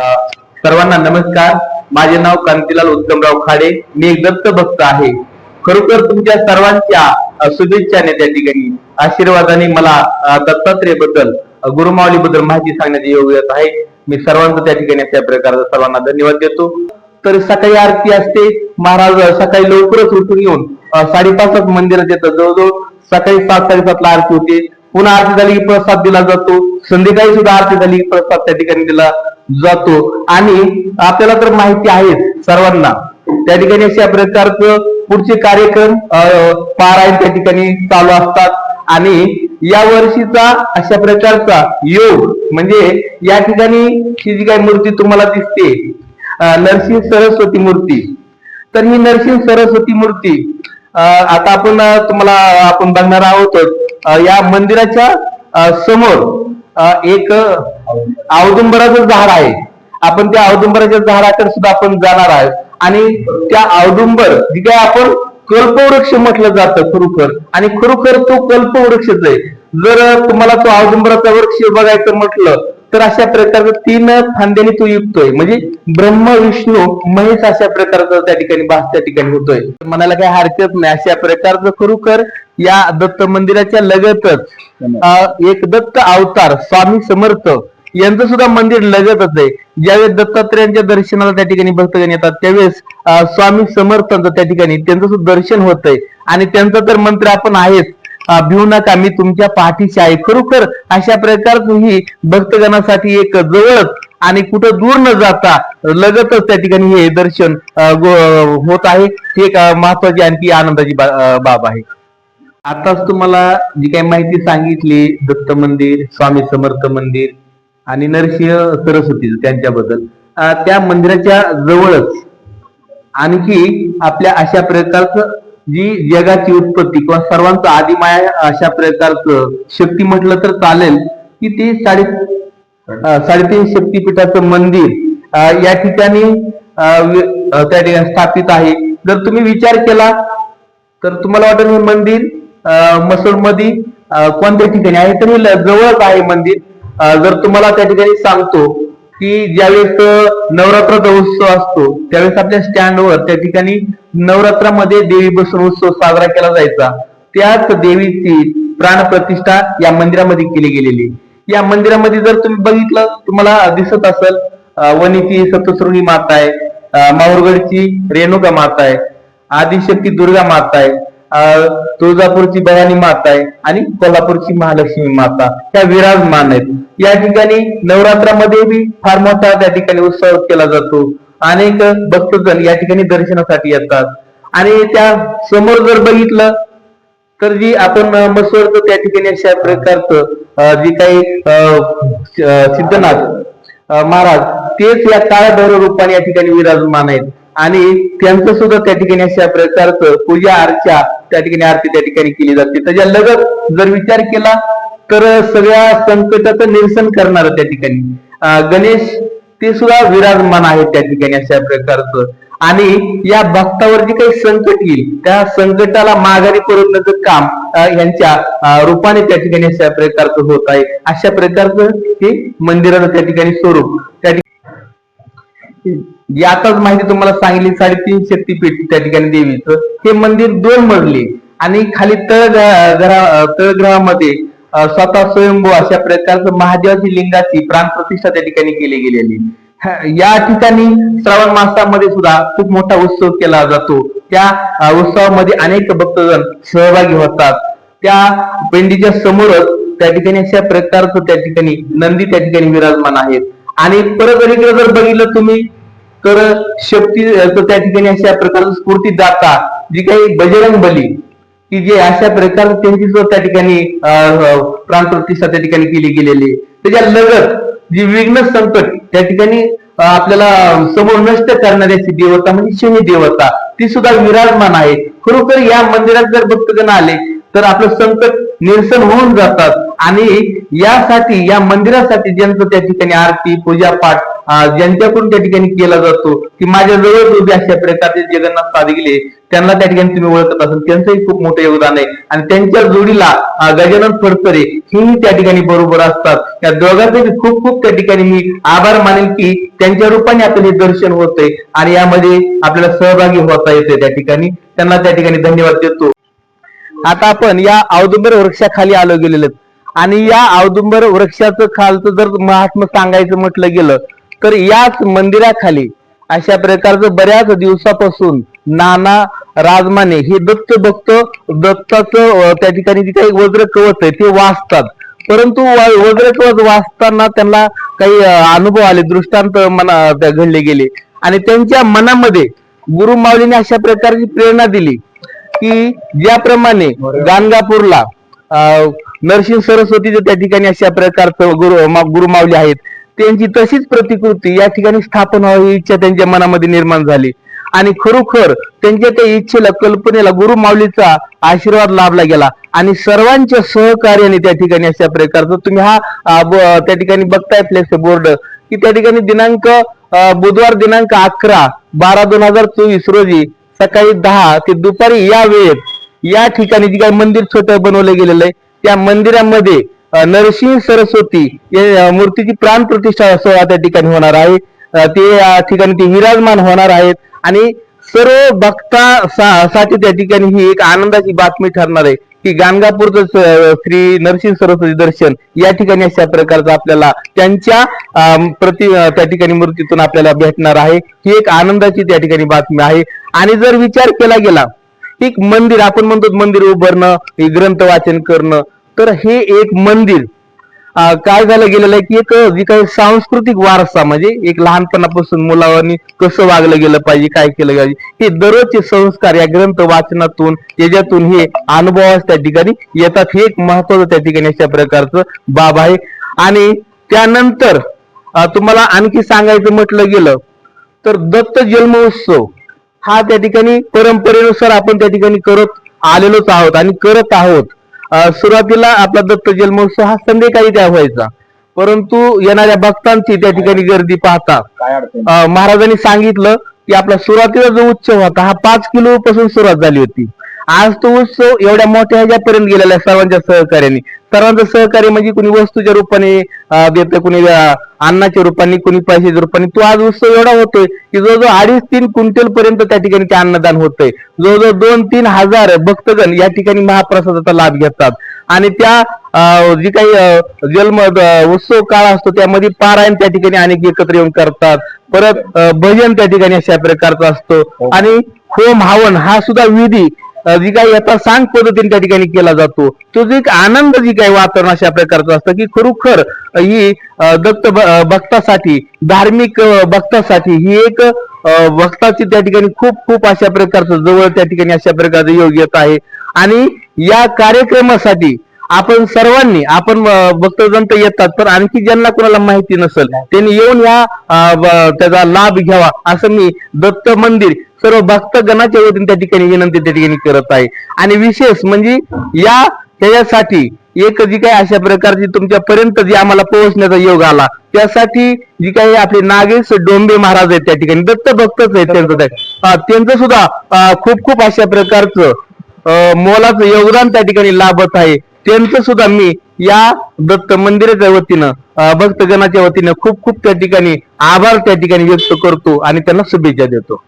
सर्वांना नमस्कार. माझे नाव कांतीलाल उत्तमराव खाडे. मी एक दत्त भक्त आहे. खरोखर तुमच्या सर्वांच्या शुभेच्छाने त्या ठिकाणी. आशीर्वादाने मला दत्तात्रयबद्दल गुरुमावली बद्दल माहिती सांगण्यात योग्य आहे. मी सर्वांचं त्या ठिकाणी त्या प्रकारचा सर्वांना धन्यवाद देतो. तर सकाळी आरती असते. महाराज सकाळी लवकरच उठून येऊन साडेपाच मंदिरात येतात जवळजवळ. सकाळी सात साडेसातला आरती होते. पुन्हा आरती झाली की प्रसाद दिला जातो. संध्याकाळी सुद्धा आरती झाली की प्रसाद त्या ठिकाणी दिला जातो. आणि आपल्याला तर माहिती आहे सर्वांना. त्या ठिकाणी अशा प्रकारचं पुढचे कार्यक्रम अं, पारायण त्या ठिकाणी चालू असतात. आणि या वर्षीचा अशा प्रकारचा योग म्हणजे या ठिकाणी ही जी काही मूर्ती तुम्हाला दिसते नरसिंह सरस्वती मूर्ती. तर ही नरसिंह सरस्वती मूर्ती आता आपण तुम्हाला आपण बघणार आहोत या मंदिराच्या समोर एक औदुंबराचं झाड आहे. आपण त्या औदुंबराच्या झाडाकडे सुद्धा आपण जाणार आहोत. आणि त्या औदुंबर जी काय आपण कल्पवृक्ष म्हटलं जातं खरोखर आणि खरोखर तो कल्पवृक्षच आहे. जर तुम्हाला तो औदुंबराचा वृक्ष बघायचं म्हटलं तर अशा प्रकारचं तीन फांद्याने तो युक्तोय. म्हणजे ब्रह्म विष्णू महेश अशा प्रकारचा त्या ठिकाणी भास त्या ठिकाणी होतोय. म्हणायला काही हरकत नाही. अशा प्रकारचं खरोखर या दत्त मंदिराच्या लगतच अं, एक दत्त अवतार स्वामी समर्थ यांचं सुद्धा मंदिर लगतच आहे. ज्यावेळेस दत्तात्रयांच्या दर्शनाला त्या ठिकाणी भक्तगण येतात त्यावेळेस स्वामी समर्थांचं त्या ठिकाणी त्यांचं सुद्धा दर्शन होतंय. आणि त्यांचा तर मंत्र आपण आहेच. भिवू नका मी तुमच्या पाठीशी आहे. खरोखर अशा प्रकारचं ही भक्तगणासाठी एक जवळच आणि कुठं दूर न जाता लगतच त्या ठिकाणी हे दर्शन होत आहे. ही एक महत्वाची आणखी आनंदाची बाब आहे. आताच तुम्हाला जी काही माहिती सांगितली दत्त मंदिर स्वामी समर्थ मंदिर आणि नरसिंह सरस्वती त्यांच्याबद्दल. त्या मंदिराच्या जवळच आणखी आपल्या अशा प्रकारचं जी जगाची उत्पत्ती किंवा सर्वांचं आदिमाया अशा प्रकारचं शक्ती म्हटलं तर चालेल की ती साडे साडेतीन शक्तीपीठाचं मंदिर या ठिकाणी त्या ठिकाणी स्थापित आहे. जर तुम्ही विचार केला तर तुम्हाला वाटेल हे मंदिर मसूरमध्ये कोणत्या ठिकाणी आहे? तर हे जवळच आहे मंदिर. जर तुम्हाला त्या ठिकाणी सांगतो की ज्यावेळेस नवरात्राचा उत्सव असतो त्यावेळेस आपल्या स्टँडवर त्या ठिकाणी नवरात्रामध्ये देवी बसून उत्सव साजरा केला जायचा. त्याच देवीची प्राणप्रतिष्ठा या मंदिरामध्ये केली गेलेली. या मंदिरामध्ये जर तुम्ही बघितलं तुम्हाला दिसत असेल वनीची वणीची सप्तशृंगी माता आहे माहुरगडची माहूरगडची रेणुका माता आहे आदिशक्ती दुर्गा माता आहे तुळजापूरची भवानी माता आहे आणि कोल्हापूरची महालक्ष्मी माता. त्या विराजमान आहेत. या ठिकाणी नवरात्रामध्ये बी फार मोठा त्या ठिकाणी उत्सव केला जातो. अनेक भक्तजण या ठिकाणी दर्शनासाठी येतात. आणि त्या समोर जर बघितलं तर जी आपण अं, त्या ठिकाणी अशा प्रकारचं जी काही अं, सिद्धनाथ महाराज तेच या काळ्या रूपाने या ठिकाणी विराजमान आहेत. आणि त्यांचं सुद्धा त्या ठिकाणी अशा प्रकारचं पूजा अर्चा त्या ठिकाणी आरती त्या ठिकाणी केली जाते. त्याच्या लगत जर विचार केला तर सगळ्या संकटाचं निरसन करणार त्या ठिकाणी. गणेश ते सुद्धा विराजमान आहेत त्या ठिकाणी अशा प्रकारचं. आणि या भक्तावर जे काही संकट येईल त्या संकटाला माघारी परतण्याचं काम यांच्या रूपाने त्या ठिकाणी अशा प्रकारचं होत आहे. अशा प्रकारचं हे मंदिराचं त्या ठिकाणी स्वरूप. त्या याचाच माहिती तुम्हाला सांगितली साडेतीन शक्तीपीठ त्या ठिकाणी देवीचं. हे मंदिर दोन मजली आणि खाली तळग्रहा तळग्रहामध्ये स्वतः स्वयंभू अशा प्रकारचं महादेवाची लिंगाची प्राण प्रतिष्ठा त्या ठिकाणी केली गेलेली. या ठिकाणी श्रावण मासामध्ये सुद्धा खूप मोठा उत्सव केला जातो. त्या उत्सवामध्ये अनेक भक्तजण सहभागी होतात. त्या पेंडीच्या समोरच त्या ठिकाणी अशा प्रकारचं त्या ठिकाणी नंदी त्या ठिकाणी विराजमान आहेत. आणि परत अलीकडे जर बघितलं तुम्ही तर शक्ती तर त्या ठिकाणी अशा प्रकारची स्फूर्ती दाता जी काही बजरंग बली की जे अशा प्रकारे त्यांची जो त्या ठिकाणी प्राण प्रतिष्ठा त्या ठिकाणी केली गेलेली आहे. त्याच्या लगत जी विघ्न संकट त्या ठिकाणी आपल्याला समोर नष्ट करणाऱ्याची देवता म्हणजे शनी देवता ती सुद्धा विराजमान आहे खरोखर या मंदिरात जर भक्तगण आले तर आपलं संकट निरसन होऊन जातात. आणि यासाठी या मंदिरासाठी ज्यांचं त्या ठिकाणी आरती पूजा पाठ ज्यांच्याकडून त्या ठिकाणी केला जातो की माझ्या जवळ उभे अशा प्रकारचे जगन्नाथ साधे गेले त्यांना त्या ठिकाणी तुम्ही ओळखत असाल. त्यांचंही खूप मोठं योगदान आहे. आणि त्यांच्या जोडीला गजानन फडतरे हेही त्या ठिकाणी बरोबर असतात. या दोघांचे खूप खूप त्या ठिकाणी मी आभार मानेल की त्यांच्या रूपाने आपलं हे दर्शन होतंय. आणि यामध्ये आपल्याला सहभागी होता येते त्या ठिकाणी. त्यांना त्या ठिकाणी धन्यवाद देतो. आता आपण या औदुंबर वृक्षाखाली आलो गेलेलो आणि या औदुंबर वृक्षाचं खालचं जर महात्म सांगायचं म्हटलं गेलं तर याच मंदिराखाली अशा प्रकारचं बऱ्याच दिवसापासून नाना राजमाने हे दत्त भक्त दत्ताचं त्या ठिकाणी जे काही वज्र कवच आहे ते वाचतात. परंतु व- वज्र कवच वाचताना त्यांना काही अनुभव आले दृष्टांत मना घडले गेले. आणि त्यांच्या मनामध्ये गुरु माऊलीने अशा प्रकारची प्रेरणा दिली. की ज्याप्रमाणे गाणगापूरला नरसिंह सरस्वतीचं त्या ठिकाणी अशा प्रकारचं गुरु मा- गुरु माऊली आहेत. त्यांची तशीच प्रतिकृती या ठिकाणी स्थापन व्हावी ही इच्छा त्यांच्या मनामध्ये निर्माण झाली. आणि खरोखर त्यांच्या त्या इच्छेला कल्पनेला गुरु माऊलीचा आशीर्वाद लाभला गेला. आणि सर्वांच्या सहकार्याने त्या ठिकाणी अशा प्रकारचं तुम्ही हा त्या ठिकाणी बघताय फ्लेक्स बोर्ड की त्या ठिकाणी दिनांक बुधवार दिनांक अकरा बारा दोन हजार चोवीस रोजी सकाळी दहा ते दुपारी या वेळेत या ठिकाणी जे काही मंदिर छोटं बनवलं गेलेलं आहे त्या मंदिरामध्ये नरसिंह सरस्वती या मूर्तीची प्राण प्रतिष्ठा सोहळा त्या ठिकाणी होणार आहे. ते या ठिकाणी ते विराजमान होणार आहेत आणि सर्व भक्ता सा- साठी त्या ठिकाणी ही एक आनंदाची बातमी ठरणार आहे. की गाणगापूरचं श्री नरसिंह सरस्वती दर्शन या ठिकाणी अशा प्रकारचं आपल्याला त्यांच्या प्रति त्या ठिकाणी मूर्तीतून आपल्याला भेटणार आहे. ही एक आनंदाची त्या ठिकाणी बातमी आहे. आणि जर विचार केला गेला एक मंदिर आपण म्हणतो मंदिर उभारणं ग्रंथ वाचन करणं तर हे एक मंदिर काय झालं गेलेलं आहे की एक विकास सांस्कृतिक वारसा म्हणजे एक लहानपणापासून मुलांनी कसं वागलं गेलं पाहिजे काय केलं पाहिजे हे दररोजचे संस्कार या ग्रंथ वाचनातून याच्यातून हे अनुभवास त्या ठिकाणी येतात. हे एक महत्वाचं त्या ठिकाणी अशा प्रकारचं बाब आहे. आणि त्यानंतर तुम्हाला आणखी सांगायचं म्हटलं गेलं तर दत्त जन्म उत्सव हा त्या ठिकाणी परंपरेनुसार आपण त्या ठिकाणी करत आलेलोच आहोत आणि करत आहोत. सुरुवातीला आपला दत्त जन्मोत्सव हा संध्याकाळी त्या व्हायचा. परंतु येणाऱ्या भक्तांची त्या ठिकाणी गर्दी पाहता महाराजांनी सांगितलं की आपला सुरुवातीला जो उत्सव होता हा पाच किलो पासून सुरुवात झाली होती. आज तो उत्सव एवढ्या मोठ्या ह्याच्यापर्यंत गेलेला आहे सर्वांच्या सहकार्याने. सर्वांचं सहकार्य म्हणजे कुणी वस्तूच्या रूपाने देतं कुणी अन्नाच्या रूपाने कुणी पैशाच्या रूपाने. तो आज उत्सव एवढा होतोय की जवळजवळ अडीच तीन क्विंटल पर्यंत त्या ठिकाणी ते अन्नदान होतंय. जवळजवळ दोन तीन हजार भक्तगण या ठिकाणी महाप्रसादाचा लाभ घेतात. आणि त्या जी काही जन्म उत्सव काळ असतो त्यामध्ये पारायण त्या ठिकाणी अनेक एकत्र येऊन करतात. परत भजन त्या ठिकाणी अशा प्रकारचा असतो. आणि होम हवन हा सुद्धा विधी जी काही आता सांग पद्धतीने त्या ठिकाणी केला जातो. तो जो एक आनंद जी काही वातावरण अशा प्रकारचं असतं की खरोखर ही दत्त भक्तासाठी धार्मिक भक्तासाठी ही एक भक्ताची त्या ठिकाणी खूप खूप अशा प्रकारचं जवळ त्या ठिकाणी अशा प्रकारचं योग्यता आहे. आणि या कार्यक्रमासाठी आपण सर्वांनी आपण भक्तजंत येतात तर आणखी ज्यांना कोणाला माहिती नसेल त्यांनी येऊन या त्याचा लाभ घ्यावा असं मी दत्त मंदिर सर्व भक्तगणाच्या वतीने त्या ठिकाणी विनंती त्या ठिकाणी करत आहे. आणि विशेष म्हणजे या ह्याच्यासाठी एक जी काही अशा प्रकारची तुमच्यापर्यंत जी आम्हाला पोहोचण्याचा योग आला त्यासाठी जी काही आपले नागेश डोंबे महाराज आहेत त्या ठिकाणी दत्त भक्तच आहेत त्यांचं त्यांचं सुद्धा खूप खूप अशा प्रकारचं अं, मोलाचं योगदान त्या ठिकाणी लाभत आहे. त्यांचं सुद्धा मी या दत्त मंदिराच्या वतीनं भक्तगणाच्या वतीनं खूप खूप त्या ठिकाणी आभार त्या ठिकाणी व्यक्त करतो आणि त्यांना शुभेच्छा देतो.